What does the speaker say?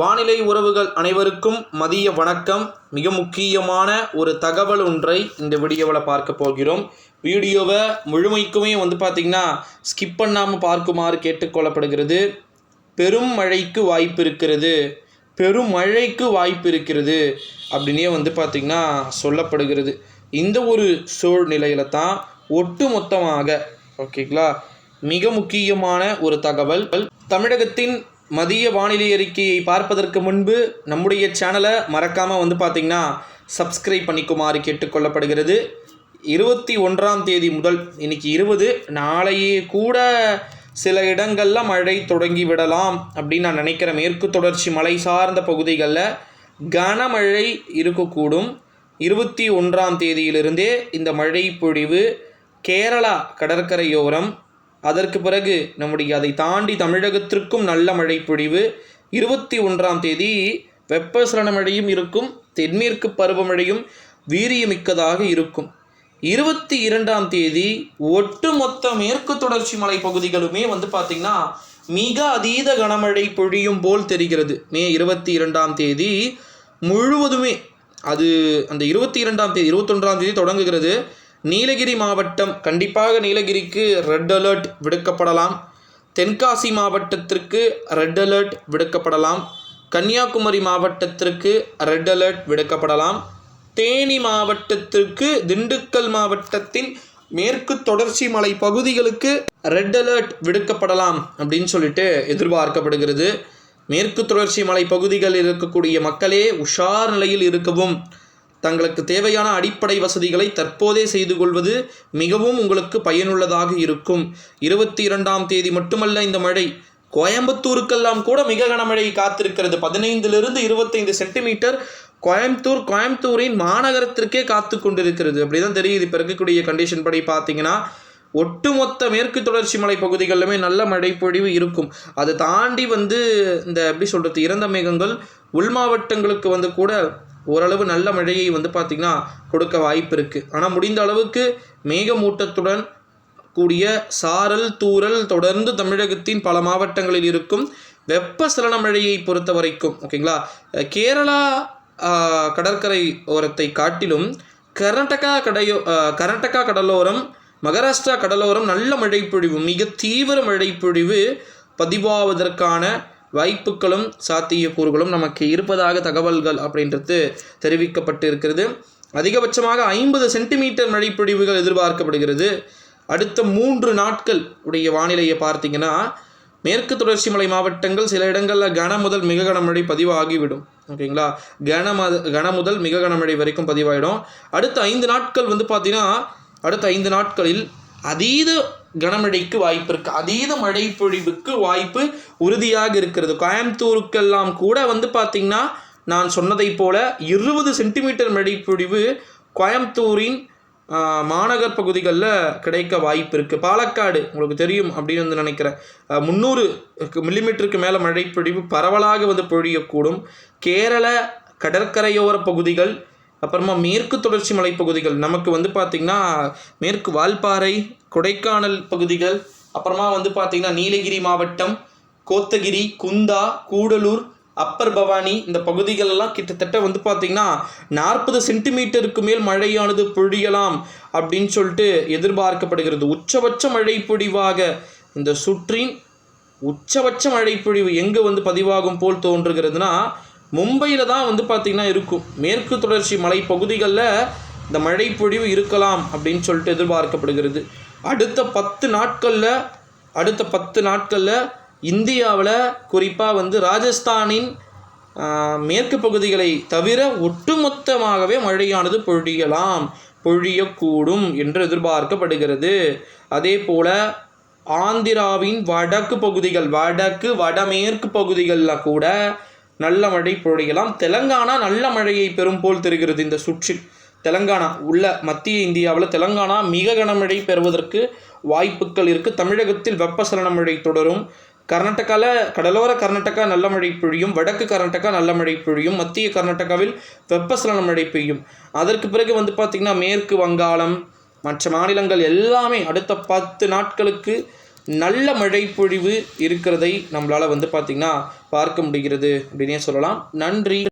வானிலை உறவுகள் அனைவருக்கும் மதிய வணக்கம். மிக முக்கியமான ஒரு தகவல் ஒன்றை இந்த வீடியோவில் பார்க்க போகிறோம். வீடியோவை முழுமைக்குமே வந்து பார்த்திங்கன்னா ஸ்கிப் பண்ணாமல் பார்க்குமாறு கேட்டுக்கொள்ளப்படுகிறது. பெரும் மழைக்கு வாய்ப்பு இருக்கிறது. பெரும் மழைக்கு வாய்ப்பு இருக்கிறது அப்படின்னே வந்து பார்த்திங்கன்னா சொல்லப்படுகிறது. இந்த ஒரு சூழ்நிலையில தான் ஒட்டு மொத்தமாக ஓகேங்களா? மிக முக்கியமான ஒரு தகவல். தமிழகத்தின் மதிய வானிலை அறிக்கையை பார்ப்பதற்கு முன்பு நம்முடைய சேனலை மறக்காமல் வந்து பார்த்திங்கன்னா சப்ஸ்கிரைப் பண்ணிக்குமாறு கேட்டுக்கொள்ளப்படுகிறது. இருபத்தி ஒன்றாம் தேதி முதல் இன்னைக்கு இருபது. நாளையே கூட சில இடங்களில் மழை தொடங்கி விடலாம் அப்படின்னு நான் நினைக்கிறேன். மேற்கு தொடர்ச்சி மலை சார்ந்த பகுதிகளில் கனமழை இருக்கக்கூடும். இருபத்தி ஒன்றாம் தேதியிலிருந்தே இந்த மழை பொழிவு கேரளா கடற்கரையோரம் அதற்கு பிறகு நம்முடைய அதை தாண்டி தமிழகத்திற்கும் நல்ல மழை பொழிவு இருபத்தி ஒன்றாம் தேதி வெப்பசலன மழையும் இருக்கும் தென்மேற்கு பருவமழையும் வீரியமிக்கதாக இருக்கும். இருபத்தி இரண்டாம் தேதி ஒட்டுமொத்த மேற்கு தொடர்ச்சி மலை பகுதிகளுமே வந்து பார்த்திங்கன்னா மிக அதீத கனமழை பொழியும் போல் தெரிகிறது. மே இருபத்தி இரண்டாம் தேதி முழுவதுமே அது அந்த இருபத்தி இரண்டாம் தேதி இருபத்தொன்றாம் தேதி தொடங்குகிறது. நீலகிரி மாவட்டம் கண்டிப்பாக நீலகிரிக்கு ரெட் அலர்ட் விடுக்கப்படலாம். தென்காசி மாவட்டத்திற்கு ரெட் அலர்ட் விடுக்கப்படலாம். கன்னியாகுமரி மாவட்டத்திற்கு ரெட் அலர்ட் விடுக்கப்படலாம். தேனி மாவட்டத்திற்கு திண்டுக்கல் மாவட்டத்தின் மேற்கு தொடர்ச்சி மலை பகுதிகளுக்கு ரெட் அலர்ட் விடுக்கப்படலாம் அப்படின்னு சொல்லிட்டு எதிர்பார்க்கப்படுகிறது. மேற்கு தொடர்ச்சி மலை பகுதிகளில் இருக்கக்கூடிய மக்களே உஷார் நிலையில் இருக்கவும் தங்களுக்கு தேவையான அடிப்படை வசதிகளை தற்போதே செய்து கொள்வது மிகவும் உங்களுக்கு பயனுள்ளதாக இருக்கும். இருபத்தி இரண்டாம் தேதி மட்டுமல்ல இந்த மழை. கோயம்புத்தூருக்கெல்லாம் கூட மிக கனமழை காத்திருக்கிறது. பதினைந்திலிருந்து இருபத்தைந்து சென்டிமீட்டர் கோயம்புத்தூர் கோயம்புத்தூரின் மாநகரத்திற்கே காத்து கொண்டிருக்கிறது. அப்படிதான் தெரியுது. இப்போ இருக்கக்கூடிய கண்டிஷன் படி பார்த்தீங்கன்னா ஒட்டுமொத்த மேற்கு தொடர்ச்சி மலை பகுதிகளிலுமே நல்ல மழைப்பொழிவு இருக்கும். அதை தாண்டி வந்து இந்த எப்படி சொல்கிறது இறந்த மேகங்கள் உள் மாவட்டங்களுக்கு வந்து கூட ஓரளவு நல்ல மழையை வந்து பார்த்திங்கன்னா கொடுக்க வாய்ப்பு இருக்குது ஆனால் முடிந்த அளவுக்கு மேகமூட்டத்துடன் கூடிய சாரல் தூரல் தொடர்ந்து தமிழகத்தின் பல மாவட்டங்களில் இருக்கும் வெப்பசலன மழையை பொறுத்த வரைக்கும் ஓகேங்களா? கேரளா கடற்கரை ஓரத்தை காட்டிலும் கர்நாடகா கடையோ கர்நாடகா கடலோரம் மகாராஷ்டிரா கடலோரம் நல்ல மழைப்பொழிவு மிக தீவிர மழைப்பொழிவு பதிவாவதற்கான வாய்ப்புகளும் சாத்தியக்கூறுகளும் நமக்கு இருப்பதாக தகவல்கள் அப்படின்றது தெரிவிக்கப்பட்டு இருக்கிறது அதிகபட்சமாக ஐம்பது சென்டிமீட்டர் மழைப்பொழிவுகள் எதிர்பார்க்கப்படுகிறது. அடுத்த மூன்று நாட்கள் உடைய வானிலையை பார்த்தீங்கன்னா மேற்கு தொடர்ச்சி மலை மாவட்டங்கள் சில இடங்களில் கன முதல் மிக கனமழை பதிவாகிவிடும். ஓகேங்களா? கன கன முதல் மிக கனமழை வரைக்கும் பதிவாகிடும் அடுத்த ஐந்து நாட்கள் வந்து பார்த்தீங்கன்னா அடுத்த ஐந்து நாட்களில் அதீத கனமழைக்கு வாய்ப்பு இருக்குது அதீத மழை பொழிவுக்கு வாய்ப்பு உறுதியாக இருக்கிறது. கோயம்புத்தூருக்கெல்லாம் கூட வந்து பார்த்திங்கன்னா நான் சொன்னதைப் போல் இருபது சென்டிமீட்டர் மழை பொழிவு கோயம்புத்தூரின் மாநகர் பகுதிகளில் கிடைக்க வாய்ப்பு இருக்குது பாலக்காடு உங்களுக்கு தெரியும் அப்படின்னு வந்து நினைக்கிறேன். முந்நூறு மில்லிமீட்டருக்கு மேலே மழை பொழிவு பரவலாக வந்து பொழியக்கூடும். கேரள கடற்கரையோர பகுதிகள் அப்புறமா மேற்கு தொடர்ச்சி மலைப்பகுதிகள். நமக்கு வந்து பார்த்திங்கன்னா மேற்கு வால்பாறை கொடைக்கானல் பகுதிகள் அப்புறமா வந்து பார்த்திங்கன்னா நீலகிரி மாவட்டம் கோத்தகிரி குந்தா கூடலூர் அப்பர் பவானி இந்த பகுதிகளெல்லாம் கிட்டத்தட்ட வந்து பார்த்திங்கன்னா நாற்பது சென்டிமீட்டருக்கு மேல் மழையானது பொழியலாம் அப்படின்னு சொல்லிட்டு எதிர்பார்க்கப்படுகிறது. உச்சபட்ச மழை பொழிவாக இந்த சுற்றின் உச்சபட்ச மழைப்பொழிவு எங்கே வந்து பதிவாகும் போல் தோன்றுகிறதுனா மும்பையில் தான் வந்து பார்த்திங்கன்னா இருக்கும். மேற்கு தொடர்ச்சி மலை பகுதிகளில் இந்த மழைப்பொழிவு இருக்கலாம் அப்படின்னு சொல்லிட்டு எதிர்பார்க்கப்படுகிறது. அடுத்த பத்து நாட்களில் அடுத்த பத்து நாட்களில் இந்தியாவில் குறிப்பாக வந்து ராஜஸ்தானின் மேற்கு பகுதிகளை தவிர ஒட்டுமொத்தமாகவே மழையானது பொழியலாம் பொழியக்கூடும் என்று எதிர்பார்க்கப்படுகிறது. அதே போல் ஆந்திராவின் வடக்கு பகுதிகள் வடக்கு வடமேற்கு பகுதிகளில் கூட நல்ல மழை பொழியலாம். தெலங்கானா நல்ல மழையை பெறும் போல் தெரிகிறது இந்த சுற்றில். தெலங்கானா உள்ள மத்திய இந்தியாவில் தெலங்கானா மிக கனமழை பெறுவதற்கு வாய்ப்புகள் இருக்குது தமிழகத்தில் வெப்பசலன மழை தொடரும். கர்நாடகாவில் கடலோர கர்நாடகா நல்ல மழை பொழியும். வடக்கு கர்நாடகா நல்ல மழை பொழியும். மத்திய கர்நாடகாவில் வெப்பசலன மழை பெய்யும். அதற்கு பிறகு வந்து பார்த்திங்கன்னா மேற்கு வங்காளம் மற்ற மாநிலங்கள் எல்லாமே அடுத்த பத்து நாட்களுக்கு நல்ல மழைப்பொழிவு இருக்கிறதை நம்மளால் வந்து பார்த்திங்கன்னா பார்க்க முடிகிறது அப்படின்னே சொல்லலாம். நன்றி.